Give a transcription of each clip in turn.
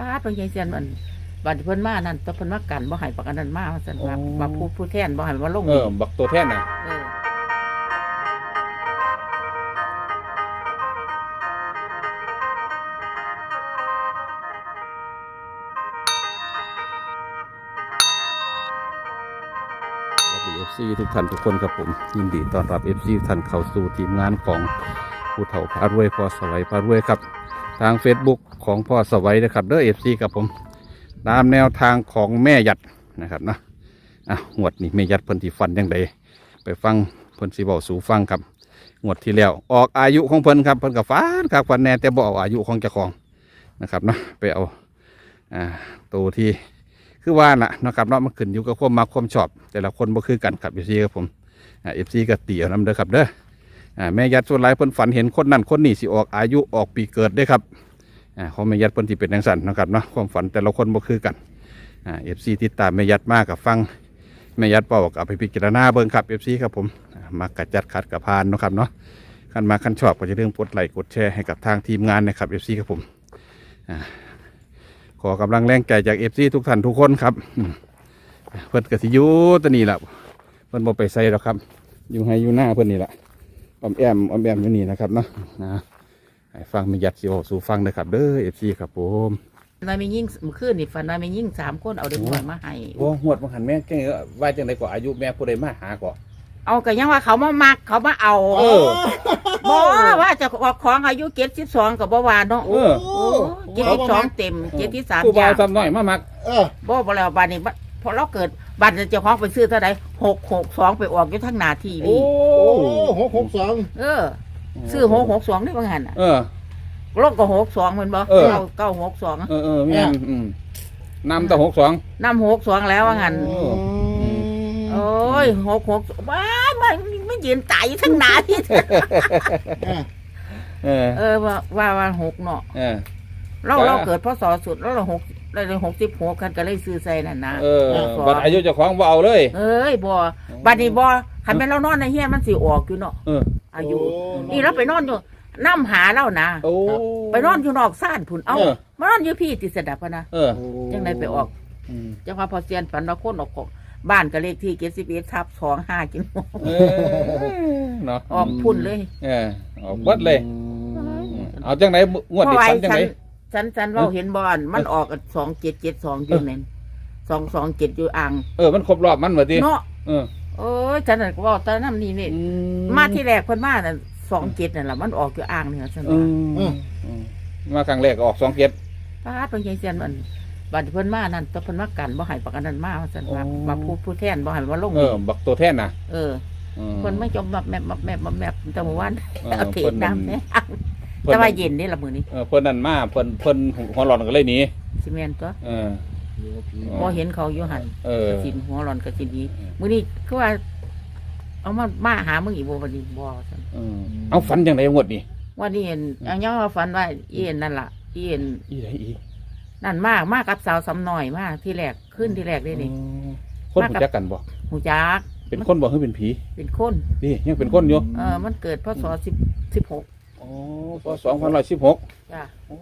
ป้าดเพิ่นยายเซียนมันบัดเพิ่นมานั่นแตะเพิ่นมากันบ่ให้ปากอันนั้นมาว่าซั่นว่าว่าผู้ผู้แทนบ่ให้มาลงเออบักตัวแท่นน่ะเออสวัสดีเอฟซีทุกท่านทุกคนครับผม ยินดีต้อนรับเอฟซีท่านเข้าสู่ทีมงานของผู้เฒ่าพารวยพ่อสวัยพารวยครับ ทาง Facebook ของพ่อสวัยนะครับเด้อเอฟซีครับผม ตามแนวทางของแม่หยัดนะครับนะอะงวดนี้แม่หยัดเพิ่นที่ฟันยังไงไปฟังเพิ่นสิบอกสูฟังครับงวดที่แล้วออกอายุของเพิ่นครับเพิ่นก็ฟันครับฟันแน่แต่บ่อาอายุของเจ้าของนะครับนะไปเอาอ่าตัวที่คือว่าน่ะนะครับเนาะมันขึ้นอยู่กับความมักความชอบ แต่ละคนบ่คือกันครับเอฟซีครับผมเอฟซีก็เตี่ยวนํเด้อครับเด้อ แม่ยัดส่วนหลายเพิ่นฝันเห็นคนนั่นคนนี้สิออกอายุออกปีเกิดเด้ครับอ่าของแม่ยัดเพิ่นที่เป็นจังซั่นนะครับเนาะความฝันแต่ละคนบ่คือกันเอฟซีติดตามแม่ยัดมากกับฟังแม่ยัดเป่ากับไปพิจารณาเบิ่งครับเอฟซีครับผมอ่ามักกะจัดขัดกะพานนะครับเนาะคันมาคันชอบก็จะเรื่องกดไลค์กดแชร์ให้กับทางทีมงานนะครับเอฟซีครับผมขอกำลังแรงใจจากเอฟซีทุกท่านทุกคนครับเพิ่นกสิยูตัวนี้แหละเพิ่นบ่ไปใส่หรอกครับ อยู่ให้อยู่หน้าเพิ่นนี่แหละ ออมแอมออมแอมอยู่นี่นะครับเนาะนะให้ฟังมียัดสิโอสู่ฟังนะครับเด้อเอฟซีครับผมนายมียิ่งเมื่อคืนนี่ฝันนายมียิ่งสามคนเอาเด็กน้อยมาให้โอ้หวดมัหันแม่เก่งว่าจังไดกว่าอายุแม่ผู้ใดมาหากว่าเอาก็ยังว่าเขามามักเขามาเอาเออบ่ว่าจะของอายุ72ก็บ่ว่าเนาะเออโอ้72เต็ม73ผู้บ่าย่าวงซ้ำน้อยมามักเออบ่บ่แล้วบัดนี้บัดพอเราเกิดบัดเจ้าของไปซื้อเท่าใด662ไปออกอยู่ทั้งหน้าทีโอ้วีโอ้ หกหกสองเออ ซื้อ662ได้บ่งั้นน่ะเออลงก็62แม่นบ่เออ เก้า962เออเออแม่นอืมนำแต่หกสองนำ62แล้วว่างั้นโอ้ โอ้ย66ว้ามันมันยืนตายอยู่ทั้งหน้าทีเออ เออว่าว่าว่าหกเนาะเออเราจ้าเราเกิดพศสุดแล้วเราหก เราเลยหกสิบหกกันก็เลยซื้อใส่นั่นนะเออบัดอายุเจ้าของบ่เอาเลย เอ้ยบ่บัดนี้บ่คันแม่นเรานอนในเฮียนมันสิออกอยู่เนาะเออ อายุ นี่เราไปนอนอยู่น้ำหาเรานะโอ้ ไปนอนอยู่นอกซ่านพุ่นเอ้าเออ มานอนอยู่พี่ติดสดับพะนะเออจังไดไปออกอืมจังว่าพอเซียนฝันว่าคนออกของบ้านก็เลขที่เจ็ดสิบเอ็ดทับสองห้ากินเออเนาะออกพุ่นเลย เออออกเบิดเลย เอาจังไหนงวดเพนี้ราะว่าฝันจังฉัไหนน ฉันฉันเราเห็นบอลมันออกสองเจ็ดเจ็ดสองอยู่นั่นสองสองเจ็ดอยู่อ่างเออมันครบรอบมันเหมือนที่เนาะเออโอ้ยฉันน่ะก็บอกตอนนั้นนี่นี่มาที่แรกเพิ่นมาน่ะสองเจ็ดนั่นแหละมันออกอยู่อ่างเนี่ยฉันเอว่าอเออมาครั้งแรกก็ออกสองเก็ดป้าดเพิ่นยายเซียนมันบัดเพิ่นมานั่นแตะเพิ่นมากันบ่ให้ปากอันนั้นมาว่าซั่นว่าว่าผู้ผู้แทนบ่ให้มาลงเออบักตัวแท่นนะเออเออเพิ่นไม่จมแบบแมบแบบแมบแบบแมบแต่เมื่อวานเออเอาเทเพิ่นน้ำเนี่ยเพิ่น แต่ว่าเย็นนี่ละมื้อนี้เออเพิ่นนั่นมาเพิ่นเพิ่นหัวร้อนก็เลยหนีสิแม่นตัวเออบ่เห็นเขาอยู่หั่นเออก็สิหัวร้อนก็สิดีมื้อนี้คือว่า เอามามาหามึงอีกบ่บัดนี้บ่ซั่นเออเอาฝันจังไหนงวดนี้ว่านี่เห็นอันยังว่าฝันว่าอีเอ็นนั่นล่ะอีเอ็นอีไหนอีนั่นมากมากกับสาวสำน้อยมากที่แรกขึ้นที่แรกได้นี่คนมาหูกับจักกันบ่หูจักเป็นคนบ่คือเป็นผีเป็นคนนี่ยังเป็นคนอยู่เออมันเกิดพศสิบสิบหก อ๋อพศสองพันร้อยสิบหกจ้ะโอ้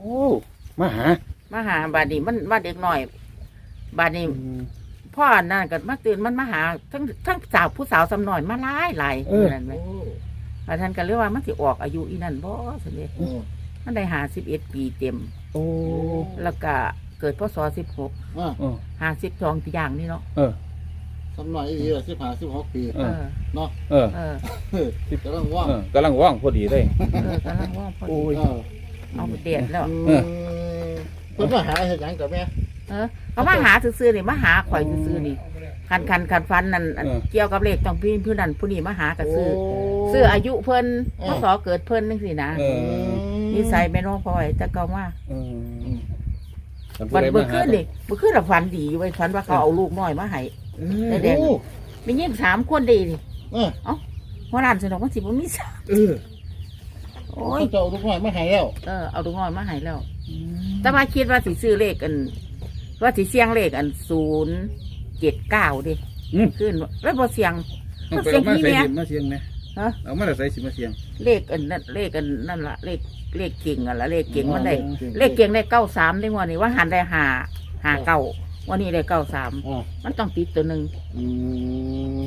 มาหามาหาบาดนี้มันมาเด็กหน่อย บาดนี้พ่อนั่นก็มาตื่นมันมาหา ทั้งทั้งสาวผู้สาวสำน้อยมาหลายหลายนั่นไหมบาดท่านก็เรียกว่ามันสิออกอายุอีนั่นบ่สิเดมันได้หาสิบเอ็ดปีเต็ม โอ้แล้วก็เกิดพศสิบหกอ่าเออหาสิบสองอย่างนี่เนาะเออ สำหน่อยอีกสิบห้าสิบหกปีเอเอออเนาะเออเออกำลังว่างเออกำลังว่างพอดีเลย เออกำลังว่าพอดีเออเอาไปเด็ดแล้ว เออ เพิ่นมาหาเห็นหยังกับแม่เออเขามาหาซื้อๆนี่มาหาข่อยซื้อๆนี่คันคันคันฟันนั่นอันเออ เกี่ยวกับเลขต้องพี่ผู้นั้นผู้นี้มาหากับซื้อซื้ออายุเพิ่นพศเกิดเพิ่นนึงสินะเออนิสัยแม่น้องพ่อยแต่เก่ามาเออวันเมื่อคืนนี่เมื่อคืนน่ะฝันดีไว้ยฝันว่าเขาเอาลูกน้อยมาให้ แดงมียิ่งสามคนดีนี่เออหัวหน้าสนองมันสิบ่มีสามเออโอ้โอ้ยยเจ้าลูกน้อยมาหายแล้วเออเอาลูกน้อยมาให้แล้ว แต่มาคิดว่าสิซื้อเลขอัน ว่าสิเสียงเลขอันศูนย์เจ็ดเก้าดิอืม ขึ้นแล้วพอเสียงต้องไปเอามาใส่ดินมาเสียงนะฮฮะ เอามาแต่ใส่สิมาเสียง เลขอันนั้นเลขอันนั่นละเลขเลขเก่งอะละเลขเก่งมันได้อ๋อเลขเก่งได้เก้าสามได้วันนี้ว่าหันได้หาหาเก้า วันนี้ได้เก้าสามอ่ามันต้องติดตัวหนึ่งอืม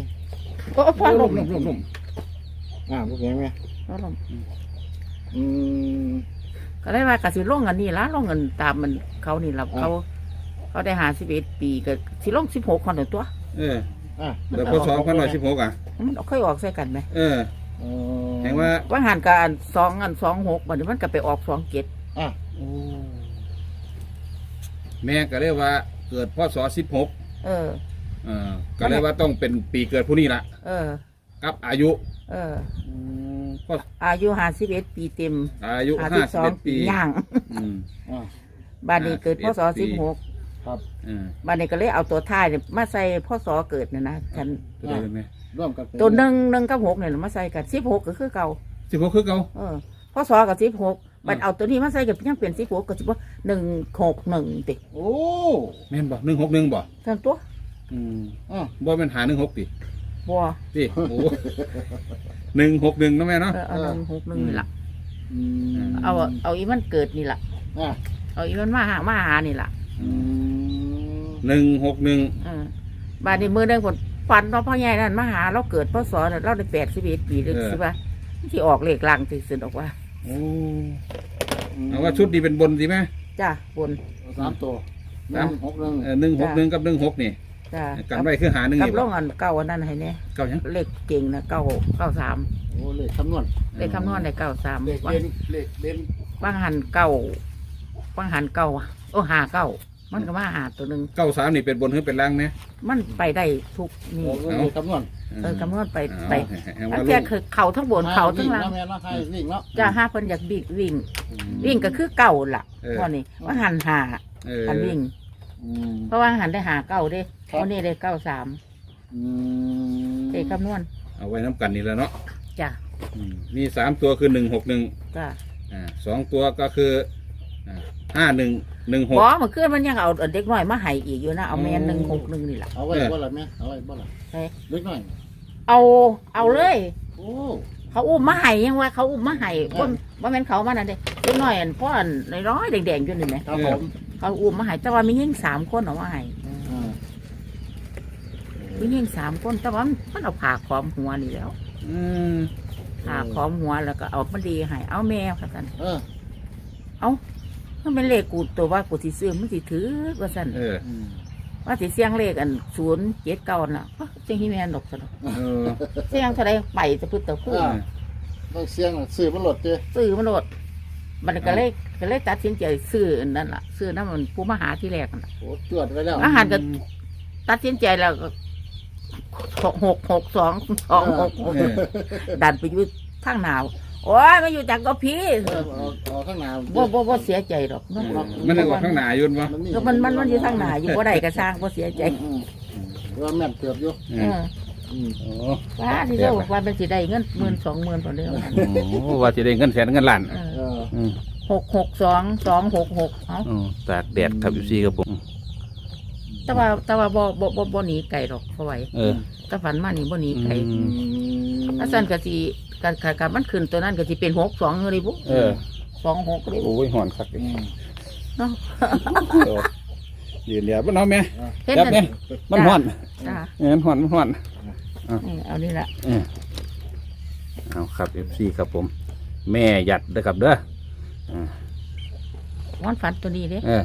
โอ้พ่อลลุ่มมลุ่มลุ่มลุ่มอ่าพวกนี้ไหมพ่อลมอืม ก็ได้ว่ากสิลงอันนี้ละลงเงินตามมันเขานี่ละอ่าเขา เขาได้หาสิบเอ็ดปีก็สิลงสิบหกคนตัว เอออ่าแต่พศพันร้อยสิบหกอะ มันค่อยออกใส่กันไหมเออเออแห่งว่าว่าหันกับอันสองอันสองหกวันนี้มันก็ไปออกสองเจ็ดอ่าแม่ก็เรียกว่า เกิดพศสิบหกเออเออก็เรียกว่าต้องเป็นปีเกิดผู้นี้ละเออ กับอายุ เอออืมพศอายุห้าสิบเอ็ดปีเต็ม อายุห้าห้าสิบสิสบองเอ็ดปีปีย่างอืมอ่า บ้านนี้เกิดพศ51ปีสิบหกครับเออบ้านนี้ก็เลยเอาตัวท้ายเนี่ยมาใส่พศเกิดเนี่ยนะฉันตัวใดเป็นไหมร่วมกันเป็ตัวหนึ่งหนึ่งกับหกเนี่ยมาใส่กันสิบหกก็คือเก่าสิบหกคือเก่าเออพศกับสิบหก บัดเอาตัวนี้มาใส่กับยังเปลี่ยนสิบหกก็สิบว่าหนึ่งหกหนึ่งติโอ้แม่นบ่หนึ่งหกหนึ่งบ่ทั้งตัวอืมอ่าบ่เป็นหาหนึ่งหกติบัวติโอ้หนึ่งหกหนึ่งนะแม่เนาะเออเอาหนึ่งหกหนึ่งนี่ละอืมเอาเอาอีมันเกิดนี่ละอ่าเอาอีมันมาหามาหานี่ละอืมหนึ่งหกหนึ่งเออบ้านนี้มือหนึ่งผลฟันเราะพ่อใหญ่นั่นมาหาเราเกิดพศเนี่ยเราได้แปดสิบเอ็ดปีเลยสิว่าที่ออกเลขลังที่สุดออกว่า โอ้เอาว่าชุดนี้เป็นบนสิไหม จ้าบน สามตัวหสามนึ่งหกหนึ่งเออหนึ่งหกหนึ่งกับหนึ่งหกนี่จ้ากันไว้คือหาหนึ่งกับนี่ลบ่งอันเก้าอันนั้นให้เนี่ยเก่ายังเลขเก่งนะเก้าเก้าสามโอ้เลขคำนวณเลขคำนวณได้เก้าสามเลขเด่นเลขเด่นบางหันเก้าบางหันเก้าโอ้หาเก้า มันก็มาหาตัวหนึ่งเก้าสามนี่เป็นบนหรือเป็นล่างเนี่ยมันไปได้ทุกนี่โอ้เลขคำนวณเออคำนวณไปเอาไปแห่งอัว่านลูแค่กคือเขาทั้งบนเขาทั้งล่างวิ่เนาะแม่เนาะให้วิ่งเนาะจะห้าเพิ่นอยากบิ๊กวิ่ง วิ่งก็คือเก่าล่ะเออวันนี้ว่าหันหาเออหันวิ่ง อืม เพราะว่าหันได้หาเก้าเด้ครับ วันนี้ได้เก้าสามอืมเอกคำนวณเอาไว้น้ำกันนี่แหล้วเนาะจ้ะอืมมีสามตัวคือหนึ่งหกหนึ่งจ้ะอ่าสองตัวก็คือห้าหนึ่ง หนึ่งหกบอเมื่อคืนมันยังเอาเด็กน้อยมาให้อีกอยู่นะเอาแมนหนึ่งหกหนึ่งนี่แหละเอาไว้บ่ล่ะแม่เอาไว้บ่ล่ะเฮ้ยเล็กหน่อย เอาเอาเลย โอ้ เขาอุ้มมาให้ยังว่าเขาอุ้มมาให้อืมว่าว่าแม่นเขามานั่นเด้เด็กน้อยอันพ่ออันน้อยๆแดงๆอยู่นี่ไหมครับผมเขาอุ้มมาให้แต่ว่ามียิ่งสามคนเอามาให้อ่ามียิ่งสามคนแต่ว่ามันมันเอาผ่าขอมหัวนี่แล้วอืมผ่าขอมหัวแล้วก็เอามันดีให้เอาแมวค่ะท่านเออ มันเป็นเลขกูตัวว่ากูสิซื้อมันสิถือว่าสั่นเอออืมว่าสิเสียงเลขอันศูนย์เจ็ดเก้าน่ะเอ้าเสียงที่แม่นดอกสนอกเออเสียงเท่าไรไปจะพึ่งตะพึ่งต้องเสียงน่ะซื้อมันหลดเจ้ซื้อมันโลดมันก็เลยก็เลยตัดสินใจซื้ออันนั่นล่ะ ซื้อนั่นมันผู้มาหาที่แรกนั่นล่ะ โอ้ตรวจไว้แล้วอาหารก็ ตัดสินใจแล้วก็หกหกหกสองสองหกหกเออดันไปอยู่ทางหนาว โอ้ยมาอยู่จากก็พี่เออเอาเอาข้างหน้าบ่บ่บ่เสียใจดอกเนาะมันเลยออกข้างหน้าอยุ่นวะก็มันมันมันอยู่ทางหนาอยู่บ่ได้ก็สร้างบ่เสียใจอืมอืมว่าแม่นเกือบอยู่เอเออออืมโอ้ว่าที่เจ้าว่าเป็นสิได้เงินหมื่นสองหมื่นพอเดียวโหว่าจะได้เงินแสนเงินล้านเออเอออืมหกหกสองสองหกหกเอาอืมตากแดดครับอยู่ซี่ครับผมแต่ว่าแต่ว่าบ่บ่บ่บ่หนีไก่ดอกเพราะไหวเออแต่ฝันมานี่บ่หนีไก่อือืม ถ้าสั่นก็สิการการการมันขึ้นตัวนั้นก็สิเป็นหกสองเลยบุเออ สองหกเลยบุโอ้ยหอนคักเลยอืมเนาะโอ้ยืนเดียวมันเอาไหมเห็นจับนั่นเนี่ยมันหอนจ้าเออมันหอนมันหอน นี่เอานี่ละเออเอาครับเอฟซีครับผม แม่หยัดเด้อครับเด้ออ่าวันฝันตัวนี้เด้เออ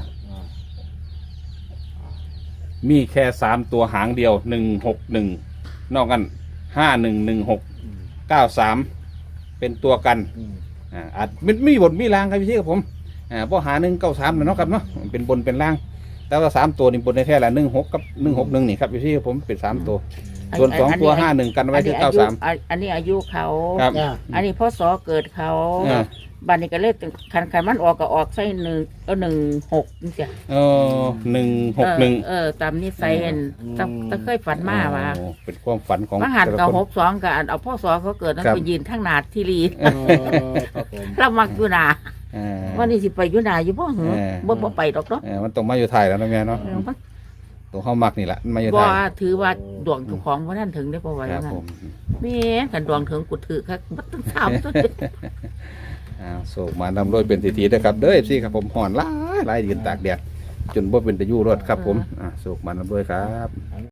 มีแค่สามตัวหางเดียวหนึ่งหกหนึ่งนอกกันห้าหนึ่งหนึ่งหกอืม เก้าสามเป็นตัวกันอืมอ่าอาจมันมีบทมีรางครับพี่ครับผมอ่าพอหาหนึ่งเก้าสามเนาะครับเนาะมันเป็นบนเป็นล่าง แต่ว่าสามตัวนี่บนในแค่ละหนึ่งหกกับหนึ่งหกหนึ่งนี่ครับพี่ครับผมเป็นสามตัว ส่วนสองตัวห้าหนึ่งกันไว้ที่อัเก้านนี้สามอายุอันนี้อายุเขา ครับอ่าอันนี้พ่อสอเกิดเขาเออบันนี้ก็เลยคันคันมันออกก็ออกใส่หนึ่งเออหนึ่งหกนี่จ้ะเออหนึ่งหกหนึ่งเออเออตามนี้ใส่เห็นต้องต้องเคยฝันมาว่าโอ้เป็นความฝันของมาหันแต่ละกับคนหกสองกับอันเอาพ่อสอเขาเกิดนั่นครับ ไปยืนทั้งหนาทีรีเออครับผม เรามักอยู่หนา เออ วันนี้สิไปอยู่หนาอยู่พ่อเหรอเออ บ่บ่ไปดอกเนาะเออมันต้องมาอยู่ไทยแล้วนะแม่เนาะเออมันตตัวเฮามักนี่แหละไม่ยบ่ได้ถือว่าดวงเจ้าของบ่ทันถึงได้บ่ว่าคอรับย่างนั้ผนมแม่นคันดวงถึงกูถือคักบ่ต้องถามตัวอ่าโศกมานำรวยเป็นทีทีนะครับเด้อเอฟซีครับผมห่อนหลายหลายยืนตากแดดจนบ่เป็นตะยู่รถครับผมอ่าโศกมานำรวยครับ